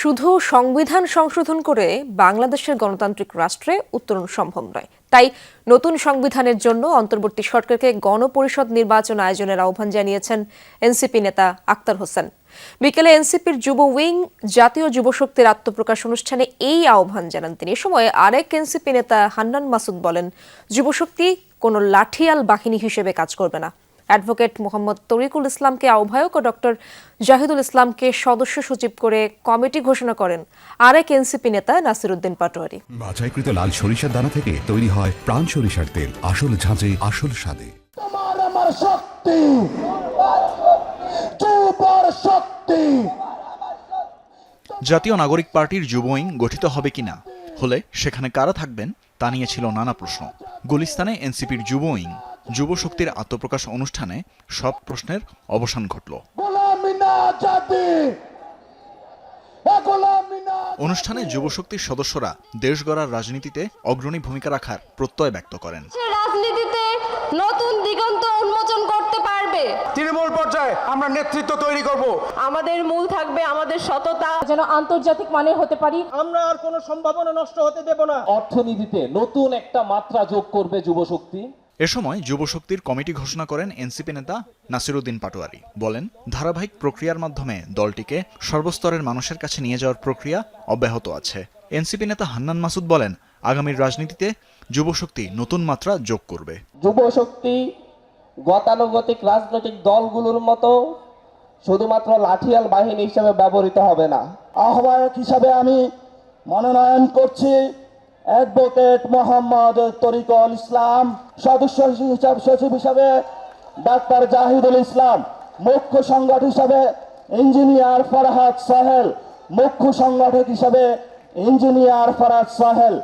শুধু সংবিধান সংশোধন করে বাংলাদেশের গণতান্ত্রিক রাষ্ট্রে উত্তরণ সম্ভব নয়। তাই নতুন সংবিধানের জন্য অন্তর্বর্তী সরকারকে গণপরিষদ নির্বাচন আয়োজনের আহ্বান জানিয়েছেন এনসিপি নেতা আক্তার হোসেন। বিকেলে এনসিপির যুব উইং জাতীয় যুব শক্তির আত্মপ্রকাশ অনুষ্ঠানে এই আহ্বান জানান তিনি। এ সময় আরেক এনসিপি নেতা হান্নান মাসুদ বলেন, যুবশক্তি কোনো লাঠিয়াল বাহিনী হিসেবে কাজ করবে না। অ্যাডভোকেট মোহাম্মদ তরিকুল ইসলামকে আহ্বায়ক ও ডক্টর জাহিদুল ইসলামকে সদস্য সচিব করে কমিটি ঘোষণা করেন আরেক এনসিপি নেতা নাসিরুদ্দিন পাটোয়ারি। বাছাইকৃত লাল সরিষার দানা থেকে তৈরি হয় প্রাণ সরিষার তেল। আসল ঝাঁঝে আসল স্বাদে। তোমার আমার শক্তি। যুবর শক্তি। জাতীয় নাগরিক পার্টির যুব উইং গঠিত হবে কিনা? হলে সেখানে কারা থাকবেন তা নিয়ে ছিল নানা প্রশ্ন। গুলিস্তানে এনসিপির যুব উইং যুব শক্তির আত্মপ্রকাশ অনুষ্ঠানে সব প্রশ্নের অবসান ঘটল। অনুষ্ঠানে যুবশক্তির সদস্যরা দেশ গড়ার রাজনীতিতে অগ্রণী ভূমিকা রাখার প্রত্যয় ব্যক্ত করেন। রাজনীতিতে নতুন দিগন্ত উন্মোচন করতে পারবে। তৃণমূল পর্যায়ে আমরা নেতৃত্ব তৈরি করব। আমাদের মূল থাকবে আমাদের সততা। যেন আন্তর্জাতিক মানের হতে পারি। আমরা আর কোনো সম্ভাবনা নষ্ট হতে দেব না। অর্থনীতিতে নতুন একটা মাত্রা যোগ করবে যুবশক্তি। এ সময় যুবশক্তির কমিটি ঘোষণা করেন এনসিপি নেতা নাসিরুদ্দিন পাটোয়ারি। বলেন, ধারাবাহিক প্রক্রিয়ার মাধ্যমে দলটিকে সর্বস্তরের মানুষের কাছে নিয়ে যাওয়ার প্রক্রিয়া অব্যাহত আছে। এনসিপি নেতা হান্নান মাসুদ বলেন, আগামীর রাজনীতিতে যুবশক্তি নতুন মাত্রা যোগ করবে। যুবশক্তি গতানুগতিক রাজনৈতিক দলগুলোর মতো শুধুমাত্র লাঠিয়াল বাহিনী হিসেবে ব্যবহৃত হবে না। আহ্বায়ক হিসাবে আমি মনোনয়ন করছি অ্যাডভোকেট মোহাম্মদ তরিকুল ইসলাম, সদস্য হিসাব, সচিব হিসাবে ডাক্তার জাহিদুল ইসলাম, মুখ্য সংগঠক হিসাবে ইঞ্জিনিয়ার ফরহাদ সাহেল, মুখ্য সংগঠক হিসাবে ইঞ্জিনিয়ার ফরহাদ সাহেল।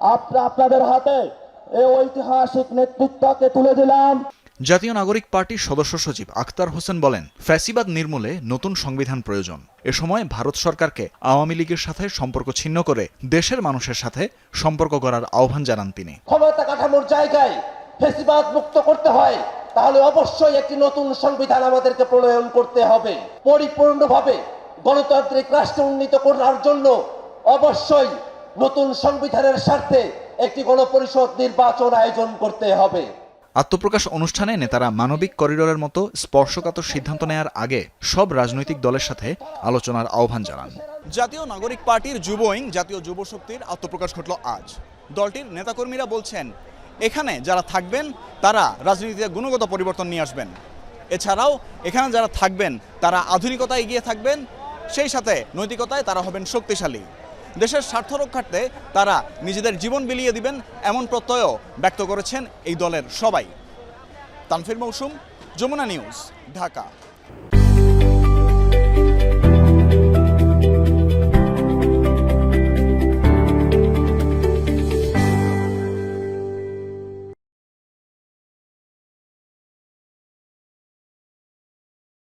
আপ- আপনাদের হাতে এই ঐতিহাসিক নেতৃত্বকে তুলে দিলাম। জাতীয় নাগরিক পার্টির সদস্য সচিব আখতার হোসেন বলেন, ফ্যাসিবাদ নির্মূলে নতুন সংবিধান প্রয়োজন। এ সময় ভারত সরকারকে আওয়ামী লীগের সাথে সম্পর্ক ছিন্ন করে দেশের মানুষের সাথে সম্পর্ক করার আহ্বান জানান তিনি। ক্ষমতা কাঠামোর জায়গায় ফেসিবাদ মুক্ত করতে হয়, তাহলে অবশ্যই একটি নতুন সংবিধান আমাদেরকে প্রণয়ন করতে হবে। পরিপূর্ণভাবে গণতান্ত্রিক রাষ্ট্র উন্নীত করার জন্য অবশ্যই নতুন সংবিধানের স্বার্থে একটি গণপরিষদ নির্বাচন আয়োজন করতে হবে। আত্মপ্রকাশ অনুষ্ঠানে নেতারা মানবিক করিডোরের মতো স্পর্শকাতর সিদ্ধান্ত নেয়ার আগে সব রাজনৈতিক দলের সাথে আলোচনার আহ্বান জানান। জাতীয় নাগরিক পার্টির যুব উইং, জাতীয় যুব শক্তির আত্মপ্রকাশ ঘটল আজ। দলটির নেতাকর্মীরা বলছেন, এখানে যারা থাকবেন, তারা রাজনীতিতে গুণগত পরিবর্তন নিয়ে আসবেন। এছাড়াও, এখানে যারা থাকবেন, তারা আধুনিকতায় এগিয়ে থাকবেন। সেই সাথে নৈতিকতায় তারা হবেন শক্তিশালী। দেশের স্বার্থ রক্ষার্থে তারা নিজেদের জীবন বিলিয়ে দিবেন এমন প্রত্যয়ও ব্যক্ত করেছেন এই দলের সবাই। তানফির মৌসুম, যমুনা নিউজ, ঢাকা।